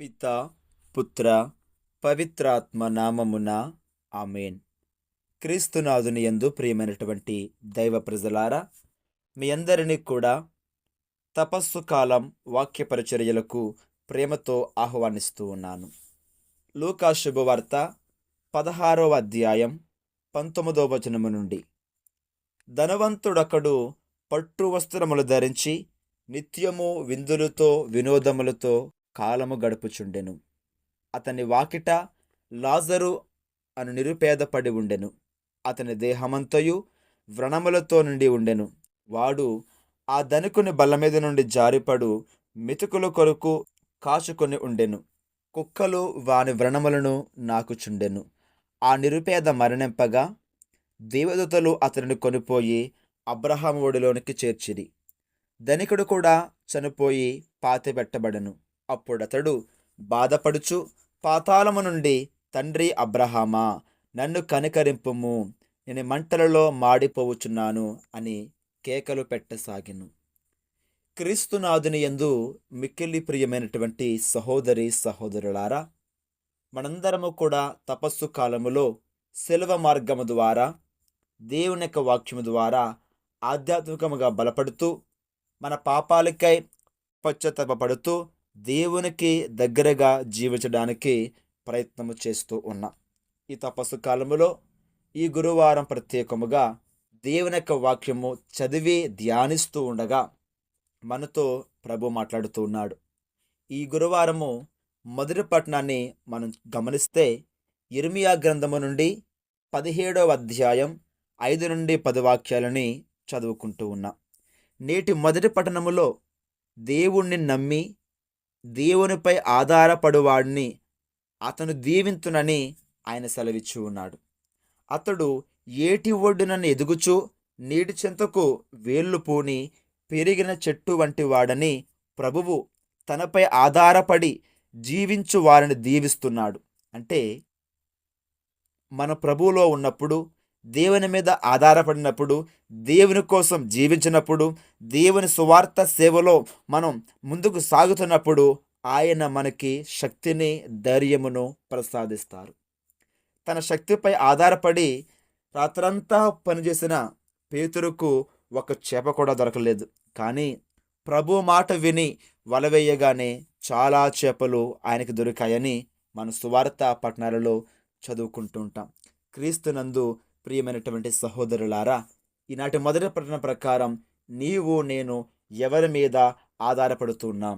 పిత పుత్ర పవిత్రాత్మ నామమున ఆమెన్. క్రీస్తునాథుని యందు ప్రియమైనటువంటి దైవ ప్రజలారా మీ అందరినీ కూడా తపస్సు కాలం వాక్య పరిచర్యలకు ప్రేమతో ఆహ్వానిస్తూ ఉన్నాను. లూకా శుభవార్త పదహారవ అధ్యాయం పంతొమ్మిదవ వచనము నుండి. ధనవంతుడొకడు పట్టు వస్త్రములు ధరించి నిత్యము విందులతో వినోదములతో కాలము గడుపుచుండెను. అతని వాకిట లాజరు అను నిరుపేద పడి ఉండెను. అతని దేహమంతయు వ్రణములతో నుండి ఉండెను. వాడు ఆ ధనుకుని బల్ల మీద నుండి జారిపడు మెతుకుల కొరకు కాచుకొని ఉండెను. కుక్కలు వాని వ్రణములను నాకుచుండెను. ఆ నిరుపేద మరణింపగా దేవదూతలు అతనిని కొనిపోయి అబ్రహాము ఒడిలోనికి చేర్చిరి. ధనికుడు కూడా చనిపోయి పాతిపెట్టబడను. అప్పుడతడు బాధపడుచు పాతాళము నుండి తండ్రి అబ్రహామా నన్ను కనికరింపుము నేను మంటలలో మాడిపోవుచున్నాను అని కేకలు పెట్టసాగిను. క్రీస్తునాథుని యందు మిక్కిలి ప్రియమైనటువంటి సహోదరి సహోదరులారా మనందరము కూడా తపస్సు కాలములో సెలవ మార్గము ద్వారా దేవుని యొక్క వాక్యము ద్వారా ఆధ్యాత్మికముగా బలపడుతూ మన పాపాలకై పశ్చాత్తాపడుతూ దేవునికి దగ్గరగా జీవించడానికి ప్రయత్నము చేస్తూ ఉన్నా. ఈ తపస్సు కాలములో ఈ గురువారం ప్రత్యేకముగా దేవుని యొక్క వాక్యము చదివి ధ్యానిస్తూ ఉండగా మనతో ప్రభు మాట్లాడుతూ ఉన్నాడు. ఈ గురువారము మొదటి పట్టణాన్ని మనం గమనిస్తే ఇర్మియా గ్రంథము నుండి పదిహేడవ అధ్యాయం ఐదు నుండి పది వాక్యాలని చదువుకుంటూ ఉన్నా. నేటి మొదటి పట్టణములో దేవుణ్ణి నమ్మి దేవునిపై ఆధారపడువాడిని. అతను దీవింతునని ఆయన సెలవిచ్చు ఉన్నాడు. అతడు ఏటి ఒడ్డునని ఎదుగుచు నీటి చెంతకు వేళ్ళు పూని పెరిగిన చెట్టు వంటి వాడని ప్రభువు తనపై ఆధారపడి జీవించు వారిని దీవిస్తున్నాడు. అంటే మన ప్రభువులో ఉన్నప్పుడు దేవుని మీద ఆధారపడినప్పుడు దేవుని కోసం జీవించినప్పుడు దేవుని సువార్త సేవలో మనం ముందుకు సాగుతున్నప్పుడు ఆయన మనకి శక్తిని ధైర్యమును ప్రసాదిస్తారు. తన శక్తిపై ఆధారపడి రాత్రంతా పనిచేసిన పేతురుకు ఒక చేప కూడా దొరకలేదు. కానీ ప్రభు మాట విని వలవేయగానే చాలా చేపలు ఆయనకు దొరికాయని మన సువార్త పట్టణాలలో చదువుకుంటుంటాం క్రీస్తునందు ప్రియమైనటువంటి సహోదరులారా ఈనాటి మొదటి ప్రకటన ప్రకారం నీవు నేను ఎవరి మీద ఆధారపడుతున్నాం?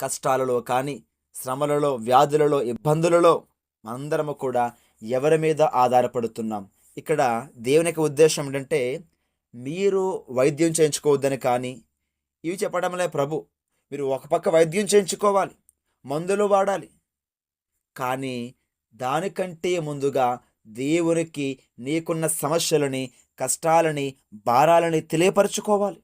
కష్టాలలో కానీ శ్రమలలో వ్యాధులలో ఇబ్బందులలో అందరము కూడా ఎవరి మీద ఆధారపడుతున్నాం? ఇక్కడ దేవుని యొక్క ఉద్దేశం ఏంటంటే మీరు వైద్యం చేయించుకోవద్దని కానీ ఇవి చెప్పడంలే ప్రభు మీరు ఒక పక్క వైద్యం చేయించుకోవాలి మందులు వాడాలి. కానీ దానికంటే ముందుగా దేవునికి నీకున్న సమస్యలని కష్టాలని భారాలని తెలియపరచుకోవాలి.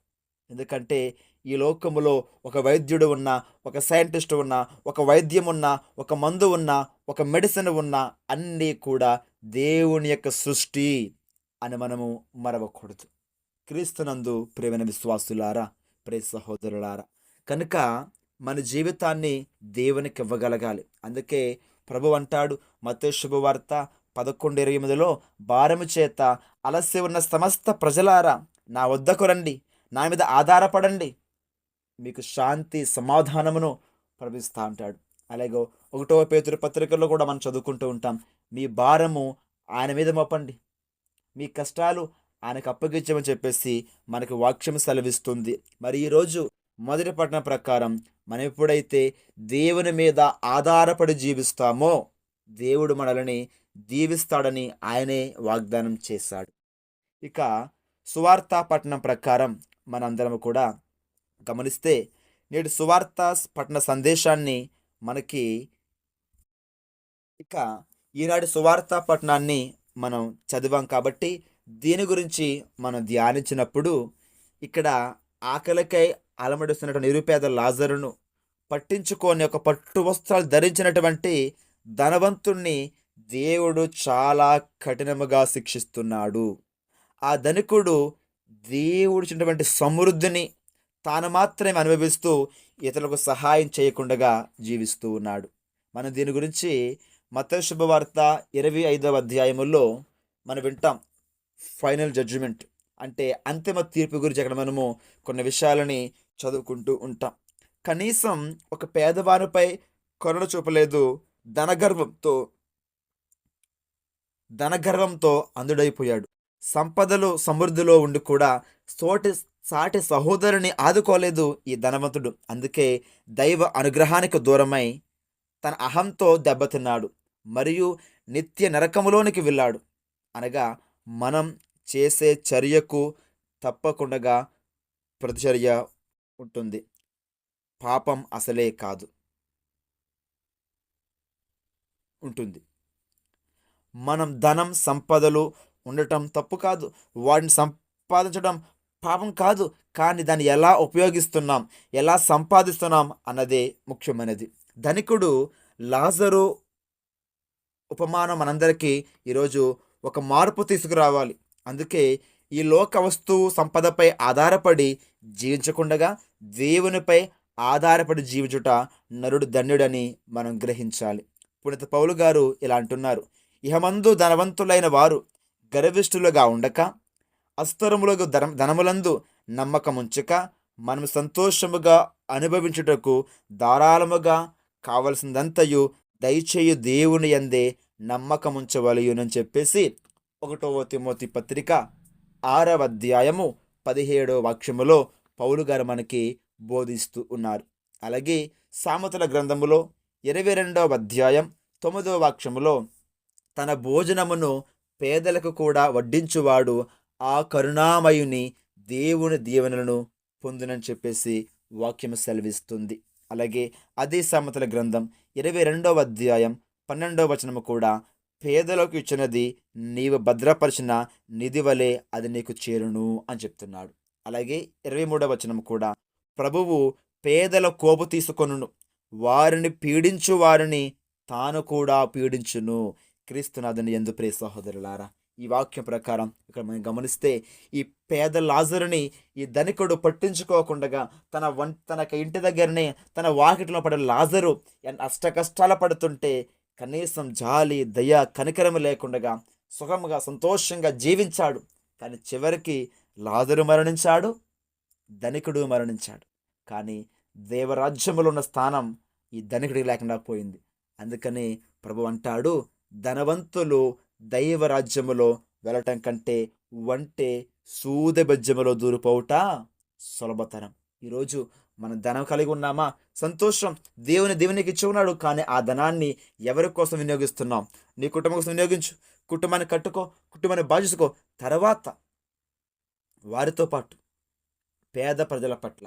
ఎందుకంటే ఈ లోకములో ఒక వైద్యుడు ఉన్నా ఒక సైంటిస్ట్ ఉన్నా ఒక వైద్యం ఉన్నా ఒక మందు ఉన్నా ఒక మెడిసిన్ ఉన్నా అన్నీ కూడా దేవుని యొక్క సృష్టి అని మనము మరవకూడదు. క్రీస్తునందు ప్రేమైన విశ్వాసులారా ప్రే సహోదరులారా కనుక మన జీవితాన్ని దేవునికి ఇవ్వగలగాలి. అందుకే ప్రభు అంటాడు మత శుభవార్త పదకొండు ఇరవై ఎనిమిదిలో భారము చేత అలసి ఉన్న సమస్త ప్రజలారా నా వద్దకు రండి. నా మీద ఆధారపడండి. మీకు శాంతి సమాధానమును ప్రభిస్తా అంటాడు. అలాగే ఒకటో పేతురు పత్రికల్లో కూడా మనం చదువుకుంటూ ఉంటాం. మీ భారము ఆయన మీద మోపండి. మీ కష్టాలు ఆయనకు అప్పగించమని చెప్పేసి మనకి వాక్యం సెలవిస్తుంది. మరి ఈరోజు మొదటి పట్టణ ప్రకారం మనం ఎప్పుడైతే దేవుని మీద ఆధారపడి జీవిస్తామో దేవుడు మనల్ని దీవిస్తాడని ఆయనే వాగ్దానం చేశాడు. ఇక సువార్త పట్టణం ప్రకారం మనందరం కూడా గమనిస్తే నేడు సువార్త పట్టణ సందేశాన్ని మనకి ఇక ఈనాడు సువార్త పట్టణాన్ని మనం చదివాం కాబట్టి దీని గురించి మనం ధ్యానించినప్పుడు ఇక్కడ ఆకలికై అలమడిస్తున్నటువంటి నిరుపేద లాజరును పట్టించుకొని ఒక పట్టు వస్త్రాలు ధరించినటువంటి ధనవంతుణ్ణి దేవుడు చాలా కఠినముగా శిక్షిస్తున్నాడు. ఆ ధనికుడు దేవుడిచ్చినటువంటి సమృద్ధిని తాను మాత్రమే అనుభవిస్తూ ఇతరులకు సహాయం చేయకుండా జీవిస్తూ ఉన్నాడు. మనం దీని గురించి మత శుభవార్త ఇరవై ఐదవ అధ్యాయములో మనం వింటాం. ఫైనల్ జడ్జిమెంట్ అంటే అంతిమ తీర్పు గురించి అక్కడ మనము కొన్ని విషయాలని చదువుకుంటూ ఉంటాం. కనీసం ఒక పేదవానిపై కరుణ చూపలేదు ధనగర్వంతో ధనగర్వంతో అందుడైపోయాడు సంపదలు సమృద్ధిలో ఉండి కూడా సోటి సాటి సహోదరుని ఆదుకోలేదు ఈ ధనవంతుడు. అందుకే దైవ అనుగ్రహానికి దూరమై తన అహంతో దెబ్బతిన్నాడు. మరియు నిత్య నరకములోనికి వెళ్ళాడు. అనగా మనం చేసే చర్యకు తప్పకుండా ప్రతిచర్య ఉంటుంది. పాపం అసలే కాదు. ఉంటుంది. మనం ధనం సంపదలు ఉండటం తప్పు కాదు. వాటిని సంపాదించడం పాపం కాదు. కానీ దాన్ని ఎలా ఉపయోగిస్తున్నాం? ఎలా సంపాదిస్తున్నాం? అన్నదే ముఖ్యమైనది. ధనికుడు లాజరు ఉపమానం మనందరికీ ఈరోజు ఒక మార్పు తీసుకురావాలి. అందుకే ఈ లోక వస్తువు సంపదపై ఆధారపడి జీవించకుండగా దేవునిపై ఆధారపడి జీవించుట నరుడు ధన్యుడని మనం గ్రహించాలి. పుణిత పౌలు గారు ఇలా అంటున్నారు. ఇహమందు ధనవంతులైన వారు గర్విష్ఠులుగా ఉండక అస్తరములకు ధన ధనములందు నమ్మకముంచక మనం సంతోషముగా అనుభవించుటకు ధారాళముగా కావలసిందంతయు దయచేయు దేవుని ఎందే నమ్మకముంచవలయునని చెప్పేసి ఒకటవ తిమోతి పత్రిక ఆరవ అధ్యాయము పదిహేడవ వాక్యములో పౌలు గారు మనకి బోధిస్తూ ఉన్నారు. అలాగే సామతుల గ్రంథములో ఇరవై రెండవ అధ్యాయం తొమ్మిదవ వాక్యములో తన భోజనమును పేదలకు కూడా వడ్డించువాడు ఆ కరుణామయుని దేవుని దీవెనలను పొందునని చెప్పేసి వాక్యం సెలవిస్తుంది. అలాగే అదే సామెతల గ్రంథం ఇరవై రెండవ అధ్యాయం పన్నెండవ వచనము కూడా పేదలకు ఇచ్చినది నీవు భద్రపరిచిన నిధి వలె అది నీకు చేరును అని చెప్తున్నాడు. అలాగే ఇరవై మూడవ వచనం కూడా ప్రభువు పేదల కోపు తీసుకొనును. వారిని పీడించు వారిని తాను కూడా పీడించును. క్రీస్తునాథుని ఎందు ప్రియ సహోదరులారా ఈ వాక్యం ప్రకారం ఇక్కడ మనం గమనిస్తే ఈ పేద లాజరుని ఈ ధనికుడు పట్టించుకోకుండా తన వం తన ఇంటి దగ్గరనే తన వాకిట్లో పడే లాజరు అష్ట కష్టాలు పడుతుంటే కనీసం జాలి దయ కనికరము లేకుండా సుఖముగా సంతోషంగా జీవించాడు. కానీ చివరికి లాజరు మరణించాడు ధనికుడు మరణించాడు. కానీ దేవరాజ్యములో ఉన్న స్థానం ఈ ధనికుడికి లేకుండా పోయింది. అందుకని ప్రభు అంటాడు ధనవంతులు దైవ రాజ్యములో వెళ్ళటం కంటే వంటే సూదబజ్యములో దూరిపోవుట సులభతరం. ఈరోజు మనం ధనం కలిగి ఉన్నామా? సంతోషం. దేవుని దేవునికి ఇచ్చి ఉన్నాడు. కానీ ఆ ధనాన్ని ఎవరి కోసం వినియోగిస్తున్నాం? నీ కుటుంబం కోసం వినియోగించు. కుటుంబాన్ని కట్టుకో. కుటుంబాన్ని బాధించుకో తర్వాత వారితో పాటు పేద ప్రజల పట్ల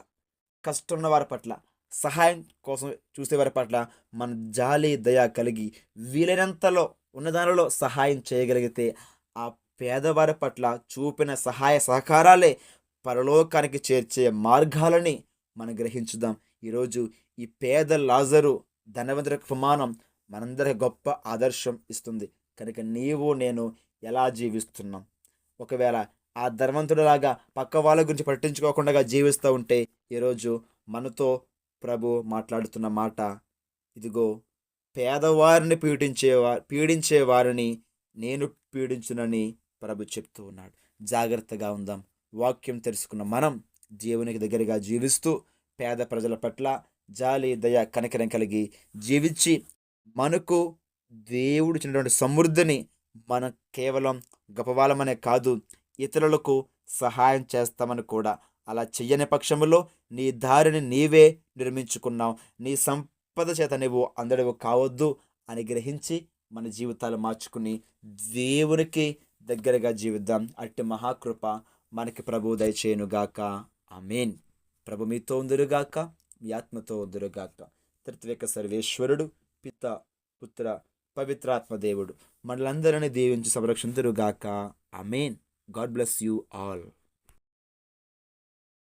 కష్టం ఉన్న వారి పట్ల సహాయం కోసం చూసేవారి పట్ల మన జాలి దయ కలిగి వీలైనంతలో ఉన్నదానిలో సహాయం చేయగలిగితే ఆ పేదవారి పట్ల చూపిన సహాయ సహకారాలే పరలోకానికి చేర్చే మార్గాలని మనం గ్రహించుదాం. ఈరోజు ఈ పేద లాజరు ధనవంతుల ప్రమాణం మనందరికి గొప్ప ఆదర్శం ఇస్తుంది. కనుక నీవు నేను ఎలా జీవిస్తున్నాం? ఒకవేళ ఆ ధనవంతుడిలాగా పక్క వాళ్ళ గురించి పట్టించుకోకుండా జీవిస్తూ ఉంటే ఈరోజు మనతో ప్రభు మాట్లాడుతున్న మాట ఇదిగో పేదవారిని పీడించేవారు పీడించే వారిని నేను పీడించునని ప్రభు చెప్తూ ఉన్నాడు. జాగ్రత్తగా ఉందాం. వాక్యం తెలుసుకున్న మనం దేవునికి దగ్గరగా జీవిస్తూ పేద ప్రజల పట్ల జాలి దయ కనికరం కలిగి జీవించి మనకు దేవుడు ఇచ్చినటువంటి సమృద్ధిని మనం కేవలం గొప్పవాళ్ళమనే కాదు ఇతరులకు సహాయం చేస్తామని కూడా అలా చెయ్యని పక్షంలో నీ దారిని నీవే నిర్మించుకున్నావు. నీ సం సంపద చేత నువ్వు అందడవు కావద్దు అని గ్రహించి మన జీవితాలు మార్చుకుని దేవునికి దగ్గరగా జీవిద్దాం. అట్టి మహాకృప మనకి ప్రభు దయచేయునుగాక. ఆమెన్. ప్రభు మీతో ఉందిరుగాక మీ ఆత్మతో ఉందిరుగాక. త్రిత్వేక సర్వేశ్వరుడు పిత పుత్ర పవిత్రాత్మ దేవుడు. మనలందరినీ దీవించి సంరక్షింతురుగాక amen. God bless you all.